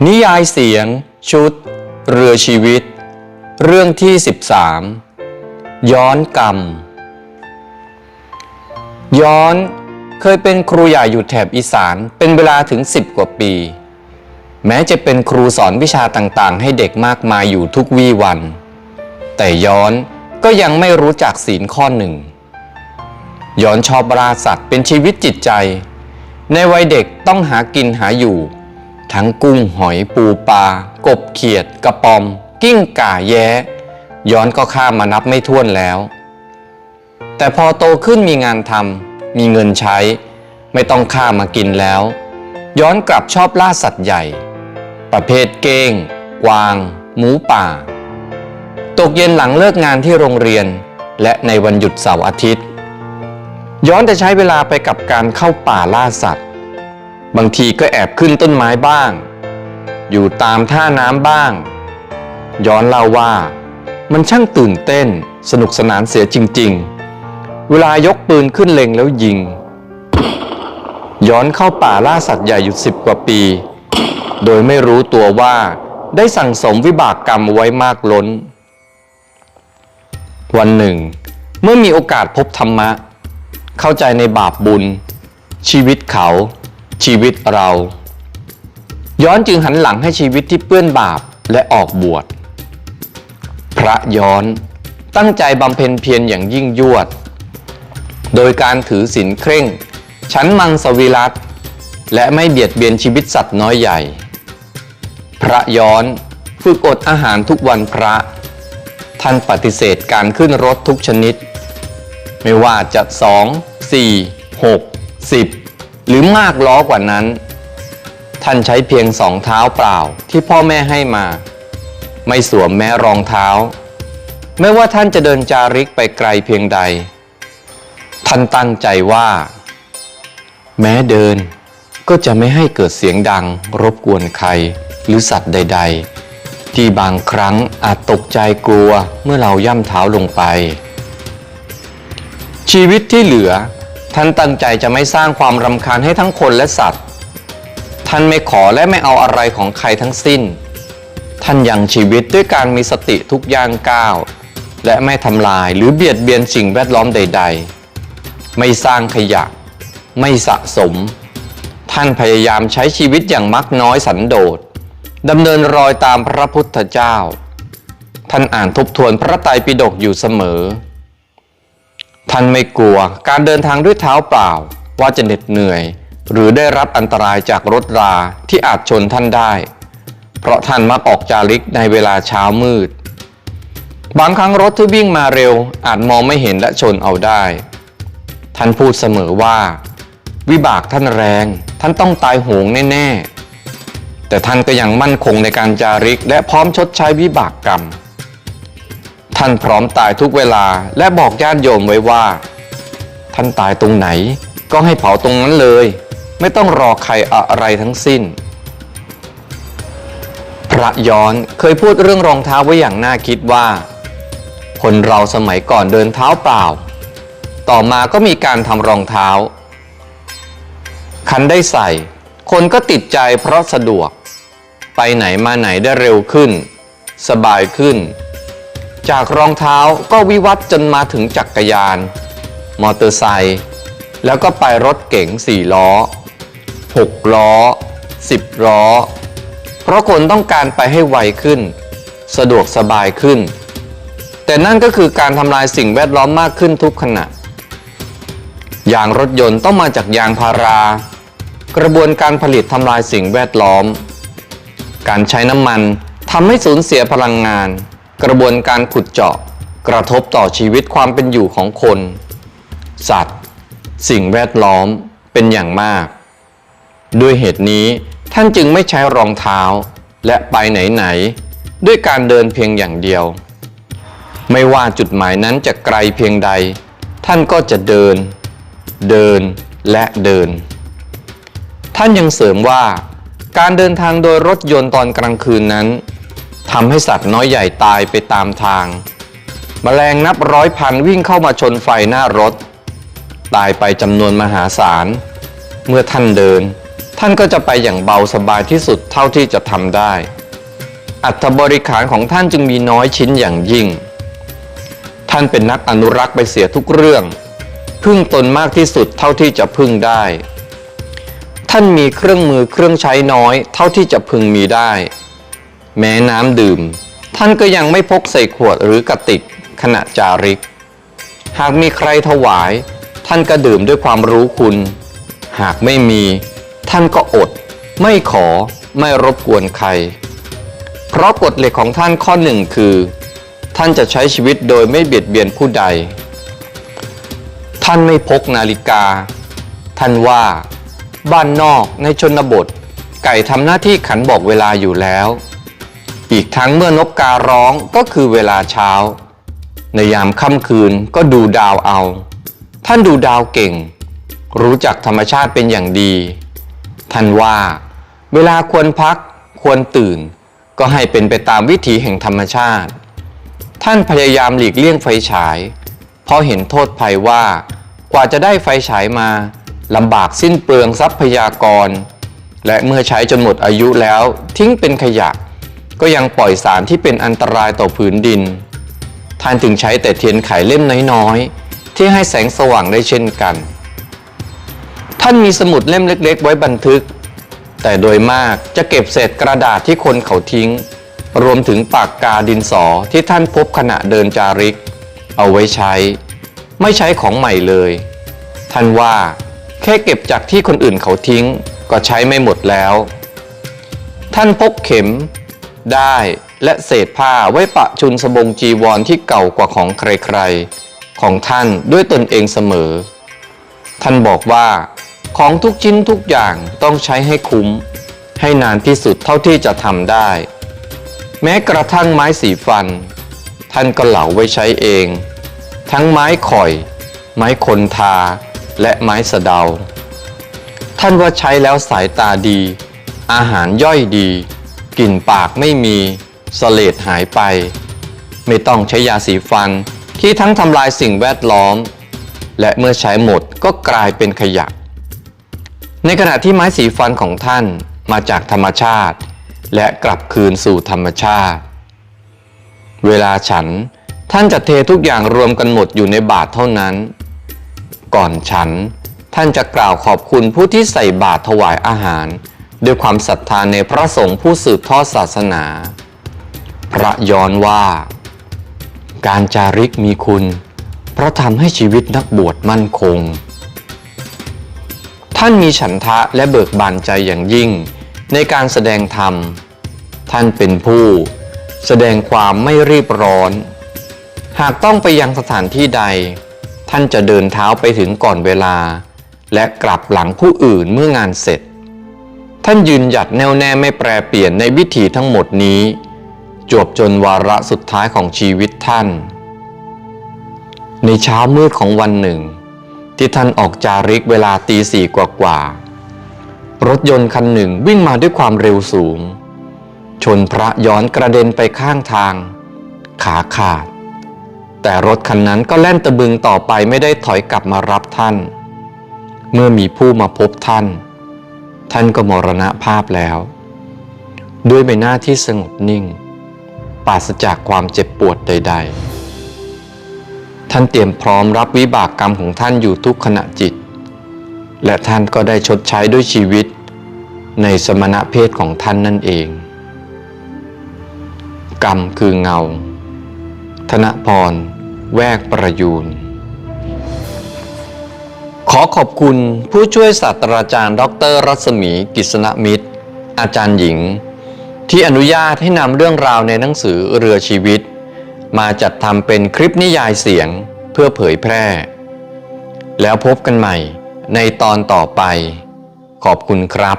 นิยายเสียง ชุด เรือชีวิต เรื่องที่ 13 ย้อนกรรม ย้อนเคยเป็นครูใหญ่อยู่แถบอีสานเป็นเวลาถึง 10 กว่าปี แม้จะเป็นครูสอนวิชาต่างๆ ให้เด็กมากมายอยู่ทุกวี่วัน แต่ย้อนก็ยังไม่รู้จักศีลข้อหนึ่ง ย้อนชอบราสัตว์เป็นชีวิตจิตใจ ในวัยเด็กต้องหากินหาอยู่ ทั้งกุ้งหอยปูปลากบเขียด กระปอม กิ้งก่าแย้ ย้อนก็ข้ามมานับไม่ถ้วนแล้ว แต่พอโตขึ้นมีงานทำมีเงินใช้ ไม่ต้องข้ามากินแล้ว ย้อนกลับชอบล่าสัตว์ใหญ่ ประเภทเก้ง กวาง หมูป่า ตกเย็นหลังเลิกงานที่โรงเรียน และในวันหยุดเสาร์อาทิตย์ ย้อนจะใช้เวลาไปกับการเข้าป่าล่าสัตว์ บางทีก็แอบขึ้นต้นไม้บ้าง อยู่ตามท่าน้ำบ้าง ย้อนเล่าว่า มันช่างตื่นเต้นสนุกสนานเสียจริง ๆ เวลายกปืนขึ้นเล็งแล้วยิง ย้อนเข้าป่าล่าสัตว์ใหญ่อยู่สิบกว่าปี โดยไม่รู้ตัวว่าได้สั่งสมวิบากกรรมไว้มากล้น วันหนึ่ง เมื่อมีโอกาสพบธรรมะ เข้าใจในบาปบุญ ชีวิตเขา ชีวิตเรา ย้อนจึงหันหลังให้ชีวิตที่เปื้อนบาปและออกบวช พระย้อนตั้งใจบำเพ็ญเพียรอย่างยิ่งยวด โดยการถือศีลเคร่ง ชั้นมังสวิรัตและไม่เบียดเบียนชีวิตสัตว์น้อยใหญ่ พระย้อนฝึกอดอาหารทุกวันพระ ท่านปฏิเสธการขึ้นรถทุกชนิด ไม่ว่าจะสองสี่หกสิบ หรือมากล้อกว่านั้น ท่านใช้เพียงสองเท้าเปล่าที่พ่อแม่ให้มา ไม่สวมแม้รองเท้า ไม่ว่าท่านจะเดินจาริกไปไกลเพียงใด ท่านตั้งใจว่า แม้เดินก็จะไม่ให้เกิดเสียงดัง รบกวนใครหรือสัตว์ใด ๆ ที่บางครั้งอาจตกใจกลัวเมื่อเราย่ำเท้าลงไป ชีวิตที่เหลือ ท่านตั้งใจจะไม่สร้างความรำคาญให้ทั้งคนและสัตว์ ท่านไม่ขอและไม่เอาอะไรของใครทั้งสิ้น ท่านยังชีวิตด้วยการมีสติทุกย่างก้าว และไม่ทำลายหรือเบียดเบียนสิ่งแวดล้อมใด ๆ ไม่สร้างขยะ ไม่สะสม ท่านพยายามใช้ชีวิตอย่างมักน้อยสันโดษดำเนินรอยตามพระพุทธเจ้า ท่านอ่านทบทวนพระไตรปิฎกอยู่เสมอ ท่านไม่กลัวการเดินทางด้วยเท้าเปล่า ว่าจะเหน็ดเหนื่อย หรือได้รับอันตรายจากรถราที่อาจชนท่านได้ เพราะท่านมักออกจาริกในเวลาเช้ามืด บางครั้งรถที่วิ่งมาเร็วอาจมองไม่เห็นและชนเอาได้ ท่านพูดเสมอว่า วิบากท่านแรง ท่านต้องตายโหงแน่ๆแต่ท่านก็ยังมั่นคงในการจาริกและพร้อมชดใช้วิบากกรรม ท่านพร้อมตายทุกเวลาและบอกญาติโยมไว้ว่า ท่านตายตรงไหน ก็ให้เผาตรงนั้นเลย ไม่ต้องรอใครอะไรทั้งสิ้น พระย้อนเคยพูดเรื่องรองเท้าไว้อย่างน่าคิดว่า คนเราสมัยก่อนเดินเท้าเปล่า ต่อมาก็มีการทำรองเท้า คันได้ใส่ คนก็ติดใจเพราะสะดวก ไปไหนมาไหนได้เร็วขึ้น สบายขึ้น จากรองเท้าก็วิวัฒน์จนมาถึงจักรยาน มอเตอร์ไซค์แล้วก็ไปรถเก๋งสี่ล้อหกล้อสิบล้อ เพราะคนต้องการไปให้ไวขึ้น สะดวกสบายขึ้น แต่นั่นก็คือการทำลายสิ่งแวดล้อมมากขึ้นทุกขณะยางรถยนต์ต้องมาจากยางพารา กระบวนการผลิตทำลายสิ่งแวดล้อม การใช้น้ำมันทำให้สูญเสียพลังงาน กระบวนการขุดเจาะกระทบต่อชีวิตความเป็นอยู่ของคน สัตว์ สิ่งแวดล้อมเป็นอย่างมาก ด้วยเหตุนี้ท่านจึงไม่ใช้รองเท้าและไปไหนๆด้วยการเดินเพียงอย่างเดียว ไม่ว่าจุดหมายนั้นจะไกลเพียงใด ท่านก็จะเดิน เดินและเดิน ท่านยังเสริมว่า การเดินทางโดยรถยนต์ตอนกลางคืนนั้น ทำให้สัตว์น้อยใหญ่ตายไปตามทาง แมลงนับร้อยพันวิ่งเข้ามาชนไฟหน้ารถ ตายไปจำนวนมหาศาล เมื่อท่านเดิน ท่านก็จะไปอย่างเบาสบายที่สุดเท่าที่จะทำได้ อัฐบริขารของท่านจึงมีน้อยชิ้นอย่างยิ่ง ท่านเป็นนักอนุรักษ์ไปเสียทุกเรื่อง พึ่งตนมากที่สุดเท่าที่จะพึ่งได้ ท่านมีเครื่องมือเครื่องใช้น้อยเท่าที่จะพึงมีได้ แม้น้ำดื่ม ท่านก็ยังไม่พกใส่ขวดหรือกระติกขณะจาริก หากมีใครถวาย ท่านก็ดื่มด้วยความรู้คุณ หากไม่มี ท่านก็อด ไม่ขอไม่รบกวนใคร เพราะกฎเหล็กของท่านข้อหนึ่งคือ ท่านจะใช้ชีวิตโดยไม่เบียดเบียนผู้ใด ท่านไม่พกนาฬิกา ท่านว่า บ้านนอกในชนบท ไก่ทำหน้าที่ขันบอกเวลาอยู่แล้ว อีกทั้งเมื่อนกการ้องก็คือเวลาเช้า ในยามค่ำคืนก็ดูดาวเอา ท่านดูดาวเก่ง รู้จักธรรมชาติเป็นอย่างดี ท่านว่า เวลาควรพักควรตื่น ก็ให้เป็นไปตามวิถีแห่งธรรมชาติ ท่านพยายามหลีกเลี่ยงไฟฉาย เพราะเห็นโทษภัยว่ากว่าจะได้ไฟฉายมาลำบากสิ้นเปลืองทรัพยากร และเมื่อใช้จนหมดอายุแล้วทิ้งเป็นขยะ ก็ยังปล่อยสารที่เป็นอันตรายต่อผืนดิน ท่านจึงใช้แต่เทียนไขเล่มน้อยๆ ที่ให้แสงสว่างได้เช่นกัน ท่านมีสมุดเล่มเล็ก ๆ ไว้บันทึก แต่โดยมากจะเก็บเศษกระดาษที่คนเขาทิ้ง รวมถึงปากกาดินสอที่ท่านพบขณะเดินจาริก เอาไว้ใช้ ไม่ใช้ของใหม่เลย ท่านว่าแค่เก็บจากที่คนอื่นเขาทิ้ง ก็ใช้ไม่หมดแล้ว ท่านพกเข็ม ได้ และเศษผ้าไว้ปะชุนสบงจีวรที่เก่ากว่าของใครๆ ของท่านด้วยตนเองเสมอ ท่านบอกว่า ของทุกชิ้นทุกอย่างต้องใช้ให้คุ้ม ให้นานที่สุดเท่าที่จะทำได้ แม้กระทั่งไม้สีฟัน ท่านก็เหลาไว้ใช้เอง ทั้งไม้ข่อย ไม้คนทา และไม้สะเดา ท่านว่าใช้แล้วสายตาดีอาหารย่อยดี กลิ่นปากไม่มีสเลดหายไป ไม่ต้องใช้ยาสีฟัน ที่ทั้งทำลายสิ่งแวดล้อม และเมื่อใช้หมดก็กลายเป็นขยะ ในขณะที่ไม้สีฟันของท่านมาจากธรรมชาติ และกลับคืนสู่ธรรมชาติ เวลาฉันท่านจะเททุกอย่างรวมกันหมดอยู่ในบาทเท่านั้น ก่อนฉันท่านจะกล่าวขอบคุณผู้ที่ใส่บาตรถวายอาหาร ด้วยความศรัทธาในพระสงฆ์ผู้สืบทอดศาสนา พระย้อนว่า การจาริกมีคุณ เพราะทำให้ชีวิตนักบวชมั่นคง ท่านมีฉันทะและเบิกบานใจอย่างยิ่งในการแสดงธรรม ท่านเป็นผู้แสดงความไม่รีบร้อน หากต้องไปยังสถานที่ใด ท่านจะเดินเท้าไปถึงก่อนเวลา และกลับหลังผู้อื่นเมื่องานเสร็จ ท่านยืนหยัดแน่วแน่ไม่แปรเปลี่ยนในวิถีทั้งหมดนี้ จวบจนวาระสุดท้ายของชีวิตท่าน ในเช้ามืดของวันหนึ่ง ที่ท่านออกจาริกเวลาตีสี่กว่าๆรถยนต์คันหนึ่งวิ่งมาด้วยความเร็วสูง ชนพระย้อนกระเด็นไปข้างทาง ขาขาด แต่รถคันนั้นก็แล่นตะบึงต่อไปไม่ได้ถอยกลับมารับท่าน เมื่อมีผู้มาพบท่าน ท่านก็มรณภาพแล้ว ด้วยใบหน้าที่สงบนิ่ง ปราศจากความเจ็บปวดใด ๆ ท่านเตรียมพร้อมรับวิบากกรรมของท่านอยู่ทุกขณะจิต และท่านก็ได้ชดใช้ด้วยชีวิต ในสมณะเพศของท่านนั่นเอง กรรมคือเงา ธนพร แวกประยูน ขอขอบคุณผู้ช่วยศาสตราจารย์ ดร รัศมีกิษณมิตร อาจารย์หญิง ที่อนุญาตให้นำเรื่องราวในหนังสือเรือชีวิต มาจัดทำเป็นคลิปนิยายเสียงเพื่อเผยแพร่ แล้วพบกันใหม่ในตอนต่อไป ขอบคุณครับ